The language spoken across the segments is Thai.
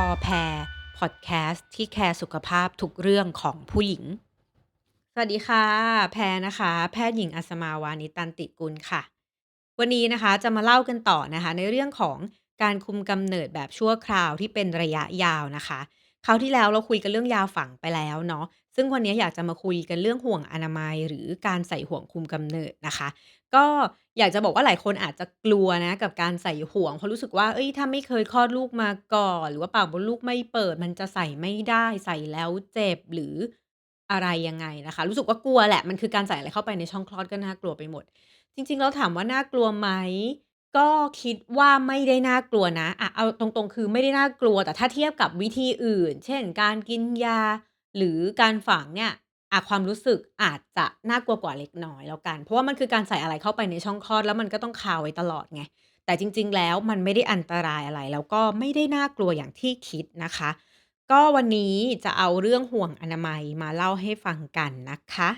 พอแพรพอดแคสต์ที่แคร์สุขภาพทุกเรื่องของผู้หญิง สวัสดีค่ะ แพรนะคะ แพทย์หญิงอัสมาวานิตันติกุลค่ะ วันนี้นะคะจะมาเล่ากันต่อนะคะ ในเรื่องของการคุมกำเนิดแบบชั่วคราวที่เป็นระยะยาวนะคะคราวที่แล้วเราคุยกันเรื่องยาฝังไปแล้วเนาะ ซึ่งวันนี้อยากจะมาคุยกันเรื่องห่วงอนามัย หรือการใส่ห่วงคุมกำเนิดนะคะ ก็อยากจะบอกว่าหลายคนอาจจะกลัวนะกับการใส่ห่วงเพราะรู้สึกว่าเฮ้ยถ้าไม่เคยคลอดลูกมาก่อน หรือว่าปากมดลูกไม่เปิด มันจะใส่ไม่ได้ใส่แล้วเจ็บหรืออะไรยังไงนะคะ รู้สึกว่ากลัวแหละมันคือการใส่อะไรเข้าไปในช่องคลอดก็น่ากลัวไปหมด จริงๆแล้วถามว่าน่ากลัวไหมก็คิดว่าไม่ได้น่ากลัวนะอะเอาตรงๆ คือไม่ได้น่ากลัวแต่ถ้าเทียบกับวิธีอื่น เช่น การกินยา หรือการฝังเนี่ยอะความรู้สึกอาจจะน่ากลัวกว่าเล็กน้อยแล้วกัน เพราะว่ามันคือการใส่อะไรเข้าไปในช่องคลอดแล้วมันก็ต้องคาไว้ตลอดไง แต่จริง ๆ แล้วมันไม่ได้อันตรายอะไร แล้วก็ไม่ได้น่ากลัวอย่างที่คิดนะคะ ก็วันนี้จะเอาเรื่องห่วงอนามัยมาเล่าให้ฟังกันนะคะ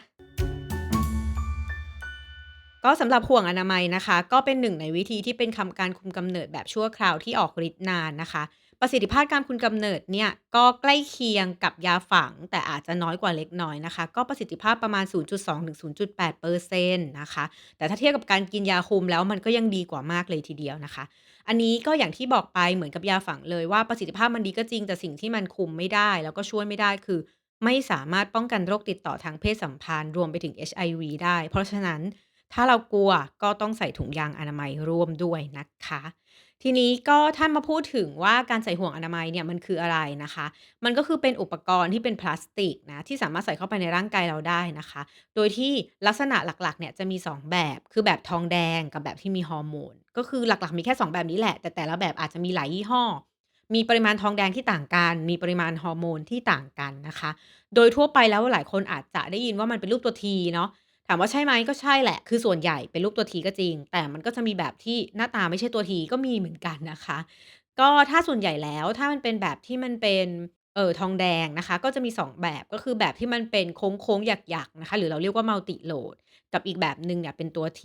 ก็สำหรับห่วงอนามัยนะคะ ก็เป็นหนึ่งในวิธีที่เป็นคำการคุมกำเนิดแบบชั่วคราวที่ออกฤทธิ์นานนะคะ ประสิทธิภาพการคุมกำเนิดเนี่ยก็ใกล้เคียงกับยาฝัง แต่อาจจะน้อยกว่าเล็กน้อยนะคะ ก็ประสิทธิภาพประมาณ 0.2-0.8%นะคะ แต่ถ้าเทียบกับการกินยาคุมแล้วมันก็ยังดีกว่ามากเลยทีเดียวนะคะ อันนี้ก็อย่างที่บอกไปเหมือนกับยาฝังเลยว่าประสิทธิภาพมันดีก็จริงแต่สิ่งที่มันคุมไม่ได้ แล้วก็ช่วยไม่ได้คือ ไม่สามารถป้องกันโรคติดต่อทางเพศสัมพันธ์รวมไปถึง HIV ได้ เพราะฉะนั้นถ้าเรากลัวก็ต้องใส่ถุงยางอนามัยร่วมด้วยนะคะ ทีนี้ก็ถ้านมาพูดถึงว่าการใส่ห่วงอนามัยเนี่ยมันคืออะไรนะคะ มันก็คือเป็นอุปกรณ์ที่เป็นพลาสติกนะที่สามารถใส่เข้าไปในร่างกายเราได้นะคะ โดยที่ลักษณะหลักๆเนี่ยจะมี 2 แบบ คือแบบทองแดงกับแบบที่มีฮอร์โมน ก็คือหลักๆมีแค่ 2 แบบนี้แหละ แต่แต่ละแบบอาจจะมีหลายยี่ห้อ มีปริมาณทองแดงที่ต่างกัน มีปริมาณฮอร์โมนที่ต่างกันนะคะ โดยทั่วไปแล้วหลายคนอาจจะได้ยินว่ามันเป็นรูปตัว T เนาะ ถามว่าใช่ไหมก็ใช่แหละ คือส่วนใหญ่เป็นรูปตัว T ก็จริง แต่มันก็จะมีแบบที่หน้าตาไม่ใช่ตัว T ก็มีเหมือนกันนะคะ ก็ถ้าส่วนใหญ่แล้วถ้ามันเป็นแบบที่มันเป็น เอ่อ ทองแดงนะคะ ก็จะมี 2 แบบ ก็คือแบบที่มันเป็นโค้ง ๆ หยัก ๆ นะคะ หรือเราเรียกว่า Multi Load กับอีกแบบหนึ่งเนี่ยเป็นตัว T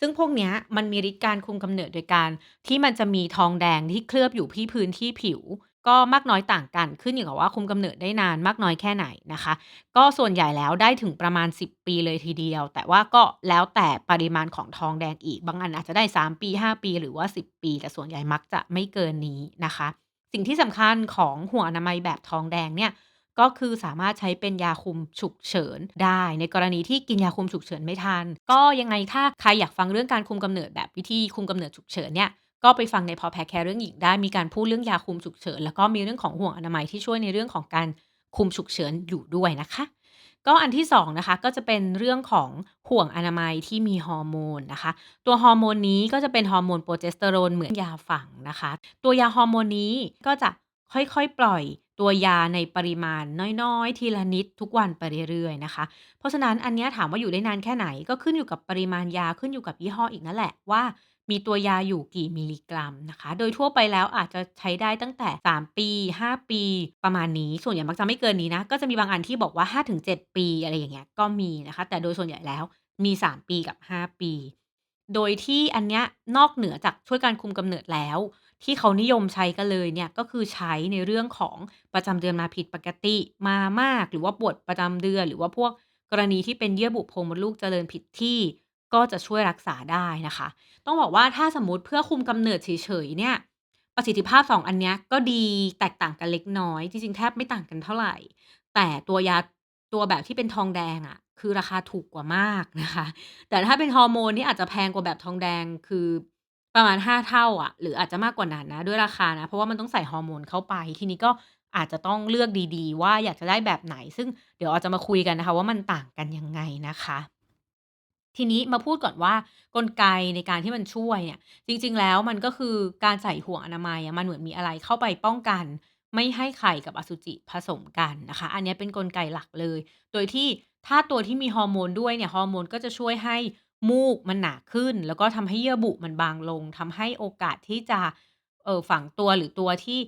ซึ่งพวกเนี้ยมันมีฤทธิ์การคุมกำเนิดโดยการที่มันจะมีทองแดงที่เคลือบอยู่ที่พื้นที่ผิว ก็มากน้อยต่างกันขึ้นอยู่กับว่าคุมกำเนิดได้นานมากน้อยแค่ไหนนะคะ ก็ส่วนใหญ่แล้วได้ถึงประมาณ 10 ปีเลยทีเดียว แต่ว่าก็แล้วแต่ปริมาณของทองแดงอีก บางอันอาจจะได้ 3 ปี 5 ปี หรือว่า 10 ปี แต่ส่วนใหญ่มักจะไม่เกินนี้นะคะ สิ่งที่สำคัญของห่วอนามัยแบบทองแดงเนี่ยก็คือสามารถใช้เป็นยาคุมฉุกเฉินได้ ในกรณีที่กินยาคุมฉุกเฉินไม่ทัน ก็ยังไงถ้าใครอยากฟังเรื่องการคุมกำเนิดแบบวิธีคุมกำเนิดฉุกเฉินเนี่ย ก็ไปฟังในพอแพรแคร์เรื่องหญิงได้มีการพูดเรื่องยาคุมฉุกเฉิน แล้วก็มีเรื่องของห่วงอนามัยที่ช่วยในเรื่องของการคุมฉุกเฉินอยู่ด้วยนะคะ ก็อันที่2นะคะก็จะเป็นเรื่องของห่วงอนามัยที่มีฮอร์โมนนะคะ ตัวฮอร์โมนนี้ก็จะเป็นฮอร์โมนโปรเจสเตอโรนเหมือนยาฝังนะคะ ตัวยาฮอร์โมนนี้ก็จะค่อยๆ ปล่อยตัวยาในปริมาณน้อยๆ ทีละนิดทุกวันไปเรื่อยๆนะคะ เพราะฉะนั้นอันเนี้ยถามว่าอยู่ได้นานแค่ไหนก็ขึ้นอยู่กับปริมาณยาขึ้นอยู่กับยี่ห้ออีกนั่นแหละว่า มีตัวยาอยู่กี่มิลลิกรัมนะคะ โดยทั่วไปแล้วอาจจะใช้ได้ตั้งแต่ 3 ปี 5 ปี ประมาณนี้ ส่วนใหญ่มักจะไม่เกินนี้นะ ก็จะมีบางอันที่บอกว่า 5-7 ปีอะไรอย่างเงี้ย ก็มีนะคะ แต่โดยส่วนใหญ่แล้วมี 3 ปีกับ 5 ปี โดยที่อันเนี้ยนอกเหนือจากช่วยการคุมกำเนิดแล้ว ที่เขานิยมใช้กันเลยเนี่ย ก็คือใช้ในเรื่องของประจำเดือนมาผิดปกติ มามาก หรือว่าปวดประจำเดือน หรือว่าพวกกรณีที่เป็นเยื่อบุโพรงมดลูกเจริญผิดที่ ก็จะช่วยรักษาได้นะคะ ต้องบอกว่าถ้าสมมติเพื่อคุมกำเนิดเฉยๆเนี่ยประสิทธิภาพ 2 อันเนี้ยก็ดีแตกต่างกันเล็กน้อย จริงๆ แทบไม่ต่างกันเท่าไหร่ แต่ตัวยาตัวแบบที่เป็นทองแดงอะคือราคาถูกกว่ามากนะคะ แต่ถ้าเป็นฮอร์โมนนี่อาจจะแพงกว่าแบบทองแดงคือประมาณ 5 เท่าอะหรืออาจจะมากกว่านั้นนะด้วยราคานะ เพราะว่ามันต้องใส่ฮอร์โมนเข้าไป ทีนี้ก็อาจจะต้องเลือกดีๆ ว่าอยากจะได้แบบไหน ซึ่งเดี๋ยวเราจะมาคุยกันนะคะ ว่ามันต่างกันยังไงนะคะ ทีนี้มาพูดก่อนว่ากลไกในการที่มันช่วยเนี่ย จริง ๆ แล้วมันก็คือการใส่ห่วงอนามัยอะมันเหมือนมีอะไรเข้าไปป้องกัน ไม่ให้ไข่กับอสุจิผสมกันนะคะ อันเนี้ยเป็นกลไกหลักเลย โดยที่ถ้าตัวที่มีฮอร์โมนด้วยเนี่ยฮอร์โมนก็จะช่วยให้มูกมันหนาขึ้น แล้วก็ทำให้เยื่อบุมันบางลงทำให้โอกาสที่จะเออฝังตัวหรือตัวที่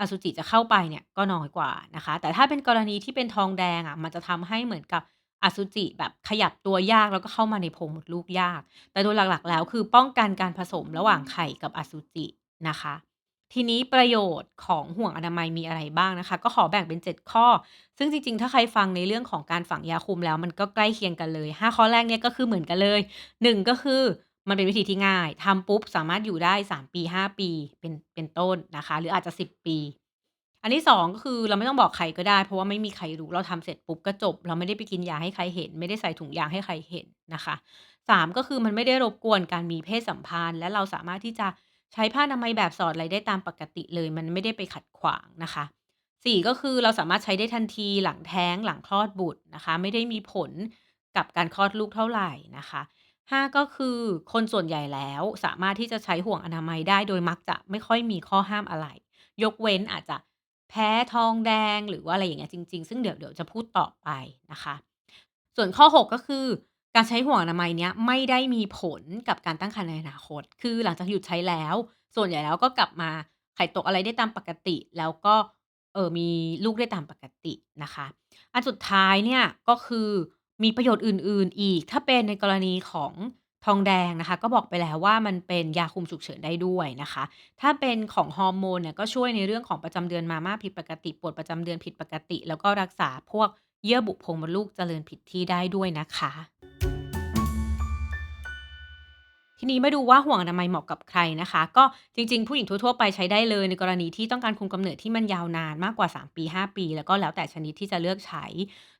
อสุจิจะเข้าไปเนี่ยก็น้อยกว่านะคะ แต่ถ้าเป็นกรณีที่เป็นทองแดงอะมันจะทำให้เหมือนกับ อสุจิแบบขยับตัวยากแล้วก็เข้ามาในโพรงมดลูกยาก แต่โดยหลักๆ แล้วคือป้องกันการผสมระหว่างไข่กับอสุจินะคะ ทีนี้ประโยชน์ของห่วงอนามัยมีอะไรบ้างนะคะ ก็ขอแบ่งเป็น 7 ข้อ ซึ่งจริงๆ ถ้าใครฟังในเรื่องของการฝังยาคุมแล้วมันก็ใกล้เคียงกันเลย 5 ข้อแรกเนี่ยก็คือเหมือนกันเลย 1 ก็คือมันเป็นวิธีที่ง่ายทำปุ๊บสามารถอยู่ได้ 3 ปี 5 ปีเป็นเป็นต้นนะคะ หรืออาจจะ 10 ปี อันที่ 2 ก็คือเราไม่ต้องบอกใครก็ได้ เพราะว่าไม่มีใครรู้ เราทำเสร็จปุ๊บก็จบ เราไม่ได้ไปกินยาให้ใครเห็น ไม่ได้ใส่ถุงยางให้ใครเห็นนะคะ 3 ก็คือมันไม่ได้รบกวนการมีเพศสัมพันธ์ และเราสามารถที่จะใช้ผ้าอนามัยแบบสอดอะไรได้ตามปกติเลย มันไม่ได้ไปขัดขวางนะคะ 4 ก็คือเราสามารถใช้ได้ทันทีหลังแท้งหลังคลอดบุตรนะคะ ไม่ได้มีผลกับการคลอดลูกเท่าไหร่นะคะ5ก็คือคนส่วนใหญ่แล้วสามารถที่จะใช้ห่วงอนามัยได้โดยมักจะไม่ค่อยมีข้อห้ามอะไร ยกเว้นอาจจะ แพ้ทองแดงหรือว่าอะไรอย่างเงี้ยจริง ๆ ซึ่งเดี๋ยวเดี๋ยวจะพูดต่อไปนะคะ ส่วนข้อ 6 ก็คือการใช้ห่วงอนามัยเนี้ยไม่ได้มีผลกับการตั้งครรภ์ในอนาคต คือหลังจากหยุดใช้แล้ว ส่วนใหญ่แล้วก็กลับมาไข่ตกอะไรได้ตามปกติ แล้วก็เออมีลูกได้ตามปกตินะคะ อันสุดท้ายเนี่ยก็คือมีประโยชน์อื่น ๆ อีก ถ้าเป็นในกรณีของ ทองแดงนะคะก็บอกไปแล้วว่ามันเป็นยาคุมฉุกเฉินได้ด้วยนะคะ ถ้าเป็นของฮอร์โมนเนี่ยก็ช่วยในเรื่องของประจำเดือนมามากผิดปกติปวดประจำเดือนผิดปกติ แล้วก็รักษาพวกเยื่อบุโพรงมดลูกเจริญผิดที่ได้ด้วยนะคะ ทีนี้มาดูว่าห่วงอนามัยเหมาะกับใครนะคะ ก็จริงๆ ผู้หญิงทั่วๆไปใช้ได้เลยในกรณีที่ต้องการคุมกำเนิดที่มันยาวนานมากกว่า 3 ปี 5 ปี แล้วก็แล้วแต่ชนิดที่จะเลือกใช้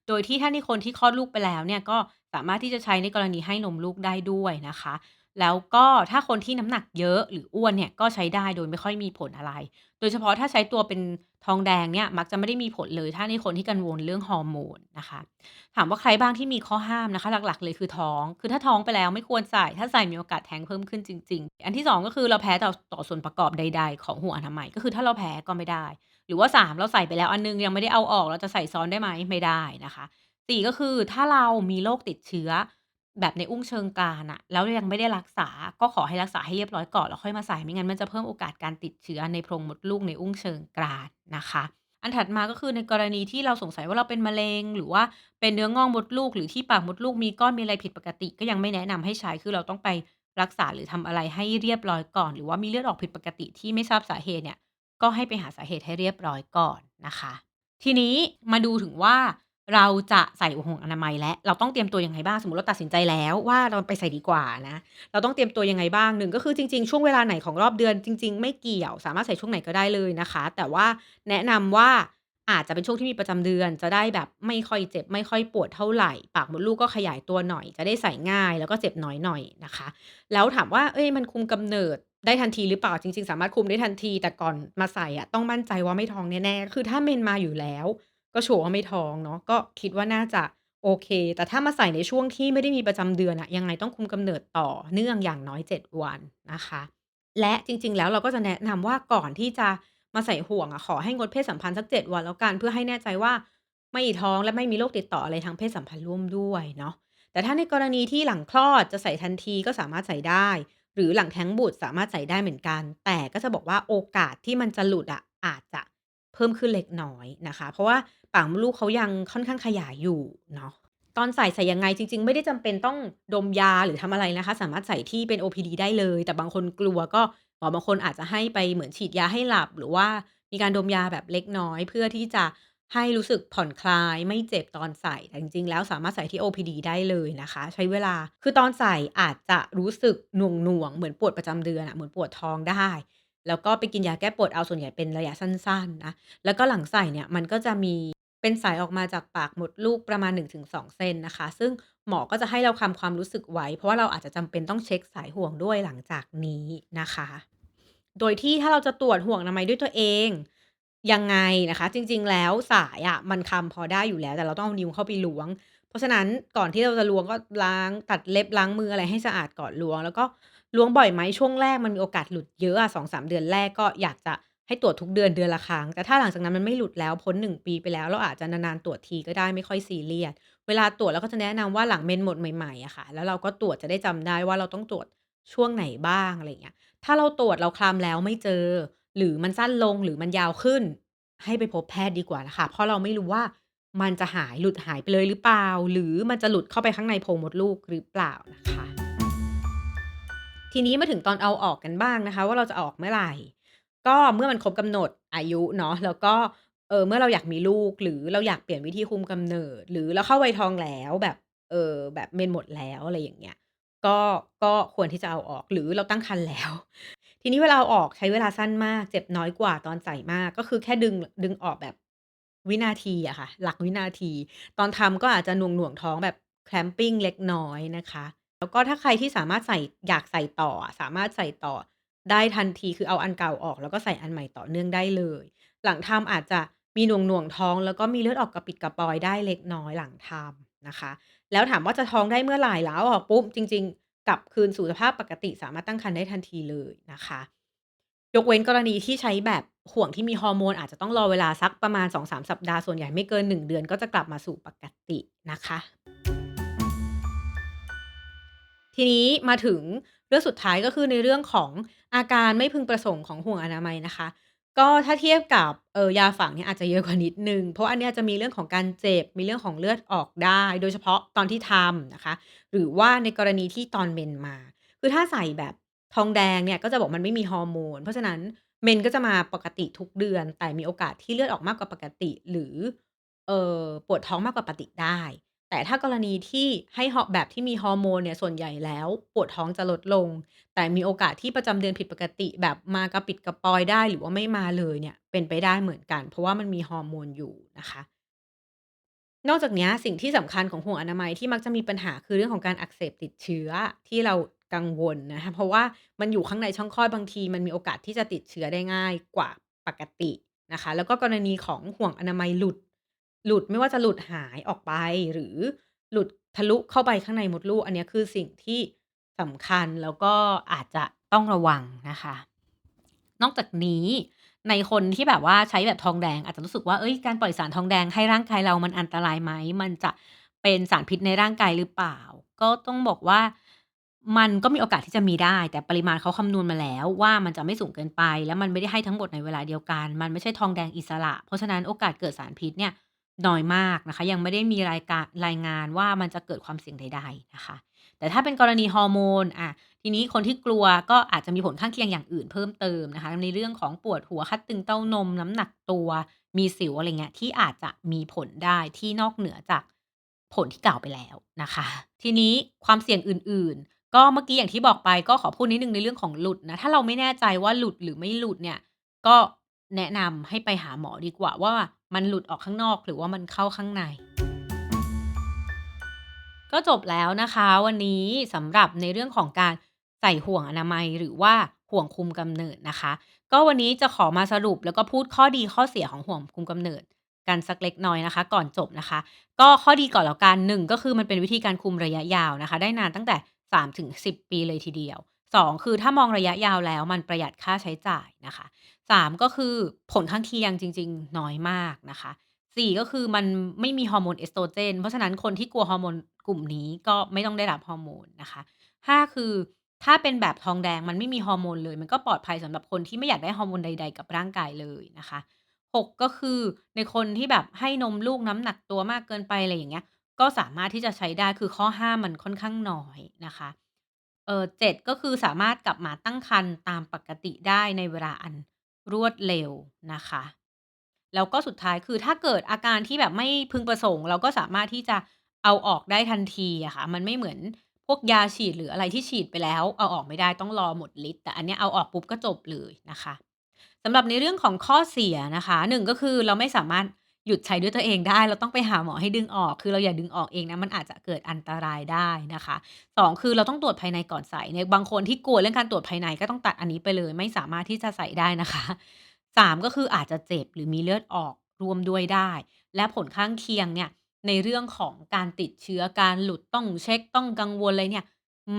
โดยที่ถ้าในคนที่คลอดลูกไปแล้วเนี่ยก็สามารถที่จะใช้ในกรณีให้นมลูกได้ด้วยนะคะ แล้วก็ถ้าคนที่น้ำหนักเยอะหรืออ้วนเนี่ย ก็ใช้ได้โดยไม่ค่อยมีผลอะไร โดยเฉพาะถ้าใช้ตัวเป็นทองแดงเนี่ย มักจะไม่ได้มีผลเลย ถ้าในคนที่กังวลเรื่องฮอร์โมนนะคะ ถามว่าใครบ้างที่มีข้อห้ามนะคะ หลัก ๆ เลยคือท้อง คือถ้าท้องไปแล้วไม่ควรใส่ ถ้าใส่มีโอกาสแท้งเพิ่มขึ้นจริง ๆ อันที่ 2 ก็คือเราแพ้ต่อต่อส่วนประกอบใด ๆ ของห่วอนามัยก็คือถ้าเราแพ้ก็ไม่ได้ หรือว่า 3 เราใส่ไปแล้วอันหนึ่งยังไม่ได้เอาออก เราจะใส่ซ้อนได้ไหม?ไม่ได้นะคะ4ก็คือถ้าเรามีโรคติดเชื้อ แบบในอุ้งเชิงกรานอะ แล้วยังไม่ได้รักษา ก็ขอให้รักษาให้เรียบร้อยก่อน แล้วค่อยมาใส่ ไม่งั้นมันจะเพิ่มโอกาสการติดเชื้อในโพรงมดลูกในอุ้งเชิงกรานนะคะ อันถัดมา ก็คือในกรณีที่เราสงสัยว่า เราเป็นมะเร็ง หรือว่าเป็นเนื้องอกมดลูก หรือที่ปากมดลูกมีก้อน มีอะไรผิดปกติ ก็ยังไม่แนะนำให้ใช้ คือเราต้องไปรักษา หรือทำอะไรให้เรียบร้อยก่อน หรือว่ามีเลือดออกผิดปกติที่ไม่ทราบสาเหตุเนี่ย ก็ให้ไปหาสาเหตุให้เรียบร้อยก่อนนะคะ ทีนี้มาดูถึงว่า เราจะใส่ห่วงอนามัยแล้ว เราต้องเตรียมตัวยังไงบ้าง?สมมติเราตัดสินใจแล้วว่าเราไปใส่ดีกว่านะ เราต้องเตรียมตัวยังไงบ้าง?1ก็คือจริง ๆ ช่วงเวลาไหนของรอบเดือนจริง ๆ ไม่เกี่ยว สามารถใส่ช่วงไหนก็ได้เลยนะคะ แต่ว่าแนะนำว่าอาจจะเป็นช่วงที่มีประจำเดือน จะได้แบบไม่ค่อยเจ็บไม่ค่อยปวดเท่าไหร่ ปากมดลูกก็ขยายตัวหน่อย จะได้ใส่ง่ายแล้วก็เจ็บน้อยหน่อยนะคะ แล้วถามว่าเอ๊ยมันคุมกำเนิดได้ทันทีหรือเปล่า?จริง ๆ สามารถคุมได้ทันที แต่ก่อนมาใส่อะต้องมั่นใจว่าไม่ท้องแน่ๆคือถ้าเมนมาอยู่แล้ว ก็ชัวร์ว่าไม่ท้องเนาะก็คิดว่าน่าจะโอเค แต่ถ้ามาใส่ในช่วงที่ไม่ได้มีประจำเดือนอะยังไงต้องคุมกำเนิดต่อเนื่องอย่างน้อย 7 วันนะคะ และจริง ๆ แล้วเราก็จะแนะนำว่าก่อนที่จะมาใส่ห่วงอะขอให้งดเพศสัมพันธ์สัก 7 วันแล้วกันเพื่อให้แน่ใจว่าไม่ท้องและไม่มีโรคติดต่ออะไรทางเพศสัมพันธ์ร่วมด้วยเนาะแต่ถ้าในกรณีที่หลังคลอดจะใส่ทันทีก็สามารถใส่ได้ หรือหลังแท้งบุตรสามารถใส่ได้เหมือนกัน แต่ก็จะบอกว่าโอกาสที่มันจะหลุดอะอาจจะ เพิ่มขึ้นเล็กน้อยนะคะ เพราะว่าปากมดลูกเขายังค่อนข้างขยายอยู่เนาะตอนใส่ใส่ยังไง?จริง ๆ ไม่ได้จำเป็นต้องดมยาหรือทำอะไรนะคะ สามารถใส่ที่เป็น OPD ได้เลย แต่บางคนกลัวก็หมอบางคนอาจจะให้ไปเหมือนฉีดยาให้หลับ หรือว่ามีการดมยาแบบเล็กน้อย เพื่อที่จะให้รู้สึกผ่อนคลายไม่เจ็บตอนใส่แต่จริง ๆ แล้วสามารถใส่ที่ OPD ได้เลยนะคะ ใช้เวลาคือตอนใส่อาจจะรู้สึกหน่วงๆเหมือนปวดประจำเดือนอะเหมือนปวดท้องได้ แล้วก็ไปกินยาแก้ปวดเอาส่วนใหญ่เป็นระยะสั้น ๆ นะ แล้วก็หลังใส่เนี่ยมันก็จะมีเป็นสายออกมาจากปากมดลูกประมาณ 1-2 เซนนะคะ ซึ่งหมอก็จะให้เราคำความรู้สึกไว้ เพราะว่าเราอาจจะจำเป็นต้องเช็กสายห่วงด้วยหลังจากนี้นะคะ โดยที่ถ้าเราจะตรวจห่วงอนามัยด้วยตัวเอง ยังไงนะคะ จริง ๆ แล้วสายอะมันคำพอได้อยู่แล้ว แต่เราต้องเอานิ้วเข้าไปล้วง เพราะฉะนั้นก่อนที่เราจะล้วงก็ล้างตัดเล็บล้างมืออะไรให้สะอาดก่อนล้วง แล้วก็ ล้วงบ่อยไหม?ช่วงแรกมันมีโอกาสหลุดเยอะอะ2-3เดือนแรกก็อยากจะให้ตรวจทุกเดือนเดือนละครั้ง แต่ถ้าหลังจากนั้นมันไม่หลุดแล้วพ้น1ปีไปแล้วเราอาจจะนานๆตรวจทีก็ได้ไม่ค่อยซีเรียสเวลาตรวจเราก็จะแนะนำว่าหลังเมนหมดใหม่ๆอะค่ะ แล้วเราก็ตรวจจะได้จำได้ว่าเราต้องตรวจช่วงไหนบ้างอะไรอย่างเงี้ยถ้าเราตรวจเราคลำแล้วไม่เจอ หรือมันสั้นลงหรือมันยาวขึ้น ให้ไปพบแพทย์ดีกว่านะคะ เพราะเราไม่รู้ว่ามันจะหายหลุดหายไปเลยหรือเปล่า?หรือมันจะหลุดเข้าไปข้างในโพรงมดลูกหรือเปล่านะคะ ทีนี้มาถึงตอนเอาออกกันบ้างนะคะ ว่าเราจะออกเมื่อไหร่?ก็เมื่อมันครบกำหนดอายุเนาะแล้วก็เออเมื่อเราอยากมีลูกหรือเราอยากเปลี่ยนวิธีคุมกำเนิด หรือเราเข้าวัยทองแล้วแบบเออแบบเมนหมดแล้วอะไรอย่างเงี้ยก็ก็ควรที่จะเอาออกหรือเราตั้งครรภ์แล้ว ทีนี้เวลาเอาออกใช้เวลาสั้นมาก เจ็บน้อยกว่าตอนใส่มาก ก็คือแค่ดึงดึงออกแบบวินาทีอะค่ะ หลักวินาที ตอนทำก็อาจจะหน่วงๆท้องแบบ cramping เล็กน้อยนะคะ แล้วก็ถ้าใครที่สามารถใส่อยากใส่ต่อ สามารถใส่ต่อได้ทันทีคือเอาอันเก่าออก แล้วก็ใส่อันใหม่ต่อเนื่องได้เลย หลังทำอาจจะมีหน่วงๆท้อง แล้วก็มีเลือดออกกระปิดกระปอยได้เล็กน้อยหลังทำนะคะ แล้วถามว่าจะท้องได้เมื่อไหร่แล้วอออกปุ๊บจริง ๆ กลับคืนสู่สภาพปกติสามารถตั้งครรภ์ได้ทันทีเลยนะคะ ยกเว้นกรณีที่ใช้แบบห่วงที่มีฮอร์โมนอาจจะต้องรอเวลาสักประมาณ 2-3 สัปดาห์ส่วนใหญ่ไม่เกิน 1 เดือนก็จะกลับมาสู่ปกตินะคะ ทีนี้มาถึงเรื่องสุดท้ายก็คือในเรื่องของอาการไม่พึงประสงค์ของห่วงอนามัยนะคะ ก็ถ้าเทียบกับเออยาฝังเนี่ยอาจจะเยอะกว่านิดหนึ่งเพราะอันเนี้ยจะมีเรื่องของการเจ็บ มีเรื่องของเลือดออกได้ โดยเฉพาะตอนที่ทำนะคะ หรือว่าในกรณีที่ตอนเมนมา คือถ้าใส่แบบทองแดงเนี่ยก็จะบอกมันไม่มีฮอร์โมน เพราะฉะนั้นเมนก็จะมาปกติทุกเดือน แต่มีโอกาสที่เลือดออกมากกว่าปกติ หรือเออปวดท้องมากกว่าปกติได้ แต่ถ้ากรณีที่ให้ฮอแบบที่มีฮอร์โมนเนี่ยส่วนใหญ่แล้วปวดท้องจะลดลง แต่มีโอกาสที่ประจำเดือนผิดปกติแบบมากระปิดกระปอยได้หรือว่าไม่มาเลยเนี่ยเป็นไปได้เหมือนกัน เพราะว่ามันมีฮอร์โมนอยู่นะคะ นอกจากเนี้ยสิ่งที่สำคัญของห่วงอนามัยที่มักจะมีปัญหาคือเรื่องของการอักเสบติดเชื้อที่เรากังวลนะคะเพราะว่ามันอยู่ข้างในช่องคลอดบางที มันมีโอกาสที่จะติดเชื้อได้ง่ายกว่าปกตินะคะ แล้วก็กรณีของห่วงอนามัยหลุด หลุดไม่ว่าจะหลุดหายออกไป หรือหลุดทะลุเข้าไปข้างในมดลูก อันนี้คือสิ่งที่สำคัญแล้วก็อาจจะต้องระวังนะคะ นอกจากนี้ในคนที่แบบว่าใช้แบบทองแดงอาจจะรู้สึกว่าเฮ้ยการปล่อยสารทองแดงให้ร่างกายเรามันอันตรายไหม?มันจะเป็นสารพิษในร่างกายหรือเปล่า?ก็ต้องบอกว่ามันก็มีโอกาสที่จะมีได้ แต่ปริมาณเขาคำนวณมาแล้วว่ามันจะไม่สูงเกินไป แล้วมันไม่ได้ให้ทั้งหมดในเวลาเดียวกัน มันไม่ใช่ทองแดงอิสระ เพราะฉะนั้นโอกาสเกิดสารพิษเนี่ย น้อยมากนะคะ ยังไม่ได้มีรายการรายงานว่ามันจะเกิดความเสี่ยงใด ๆ นะคะ แต่ถ้าเป็นกรณีฮอร์โมนอะทีนี้คนที่กลัวก็อาจจะมีผลข้างเคียงอย่างอื่นเพิ่มเติมนะคะ ในเรื่องของปวดหัวคัดตึงเต้านม น้ำหนักตัวมีสิวอะไรเงี้ยที่อาจจะมีผลได้ที่นอกเหนือจากผลที่กล่าวไปแล้วนะคะ ทีนี้ความเสี่ยงอื่น ๆ ก็เมื่อกี้อย่างที่บอกไปก็ขอพูดนิดนึงในเรื่องของหลุดนะถ้าเราไม่แน่ใจว่าหลุดหรือไม่หลุดเนี่ยก็ แนะนำให้ไปหาหมอดีกว่าว่า มันหลุดออกข้างนอก หรือว่ามันเข้าข้างใน ก็จบแล้วนะคะ วันนี้สำหรับในเรื่องของการใส่ห่วงอนามัย หรือว่าห่วงคุมกำเนิดนะคะ ก็วันนี้จะขอมาสรุปแล้วก็พูดข้อดีข้อเสียของห่วงคุมกำเนิด กันสักเล็กน้อยนะคะ ก่อนจบนะคะ ก็ข้อดีก่อนแล้วกัน1ก็คือมันเป็นวิธีการคุมระยะยาวนะคะ ได้นานตั้งแต่3-10 ปีเลยทีเดียว 2 คือถ้ามองระยะยาวแล้วมันประหยัดค่าใช้จ่ายนะคะ 3 ก็คือผลข้างเคียงจริง ๆ น้อยมากนะคะ 4 ก็คือมันไม่มีฮอร์โมน Estrogen เพราะฉะนั้นคนที่กลัวฮอร์โมนกลุ่มนี้ก็ไม่ต้องได้รับฮอร์โมนนะคะ 5 คือถ้าเป็นแบบทองแดงมันไม่มีฮอร์โมนเลย มันก็ปลอดภัยสำหรับคนที่ไม่อยากได้ฮอร์โมนใด ๆ กับร่างกายเลยนะคะ6ก็คือในคนที่แบบให้นมลูกน้ำหนักตัวมากเกินไปอะไรอย่างเงี้ย ก็สามารถที่จะใช้ได้คือข้อห้ามมันค่อนข้างน้อยนะคะ เอ่อ7ก็คือสามารถกลับมาตั้งครรภ์ตามปกติได้ในเวลาอัน รวดเร็วนะคะ แล้วก็สุดท้ายคือถ้าเกิดอาการที่แบบไม่พึงประสงค์ เราก็สามารถที่จะเอาออกได้ทันทีอะค่ะ มันไม่เหมือนพวกยาฉีด หรืออะไรที่ฉีดไปแล้ว เอาออกไม่ได้ต้องรอหมดฤทธิ์แต่อันเนี้ยเอาออกปุ๊บก็จบเลยนะคะสำหรับในเรื่องของข้อเสียนะคะหนึ่งก็คือเราไม่สามารถ หยุดใช้ด้วยตัวเองได้ เราต้องไปหาหมอให้ดึงออก คือเราอย่าดึงออกเองนะมันอาจจะเกิดอันตรายได้นะคะ 2 คือเราต้องตรวจภายในก่อนใส่ในบางคนที่กลัวเรื่องการตรวจภายในก็ต้องตัดอันนี้ไปเลย ไม่สามารถที่จะใส่ได้นะคะ 3 ก็คืออาจจะเจ็บหรือมีเลือดออกรวมด้วยได้ และผลข้างเคียงเนี่ยในเรื่องของการติดเชื้อการหลุดต้องเช็กต้องกังวลอะไรเนี่ย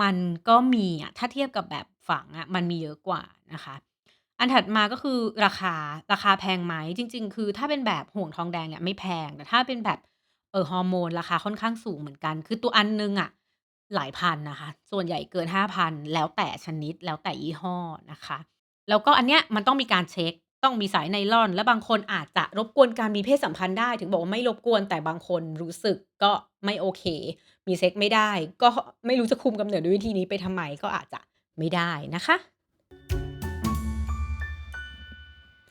มันก็มีอะถ้าเทียบกับแบบฝังอะมันมีเยอะกว่านะคะ อันถัดมา ก็คือราคา ราคาแพงไหม?จริง ๆ คือถ้าเป็นแบบห่วงทองแดงเนี่ยไม่แพง แต่ถ้าเป็นแบบ เอ่อ ฮอร์โมนราคาค่อนข้างสูงเหมือนกัน คือตัวอันหนึ่งอะหลายพันนะคะ ส่วนใหญ่เกิน 5,000 แล้วแต่ชนิด แล้วแต่ยี่ห้อนะคะ แล้วก็อันเนี้ยมันต้องมีการเช็ก ต้องมีสายไนลอน และบางคนอาจจะรบกวนการมีเพศสัมพันธ์ได้ ถึงบอกว่าไม่รบกวน แต่บางคนรู้สึกก็ไม่โอเค มีเซ็กส์ไม่ได้ ก็ไม่รู้จะคุมกำเนิดด้วยวิธีนี้ไปทำไม ก็อาจจะไม่ได้นะคะ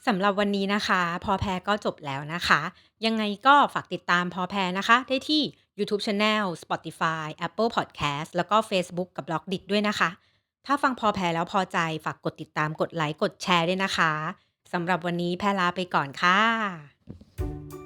สำหรับวันนี้นะคะ พอแพรก็จบแล้วนะคะ ยังไงก็ฝากติดตามพอแพรนะคะ ได้ที่ YouTube Channel Spotify Apple Podcast แล้วก็ Facebook กับ b ล็อกดิด้วยนะคะ ถ้าฟังพอแพรแล้วพอใจฝากกดติดตามกดไลค์กดแชร์ด้วยนะคะสำหรับวันนี้แพรลาไปก่อนค่ะ